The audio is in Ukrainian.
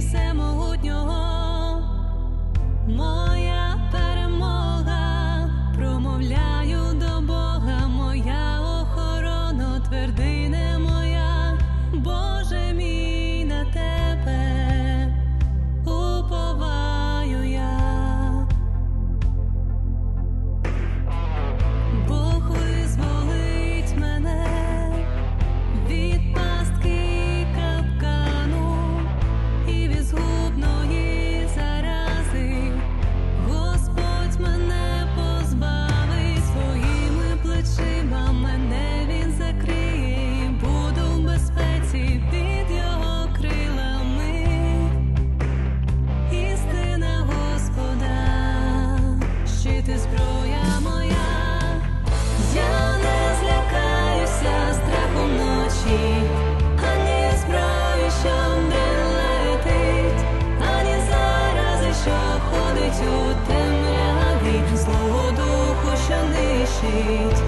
всемогутнього. свого духу, що нищить.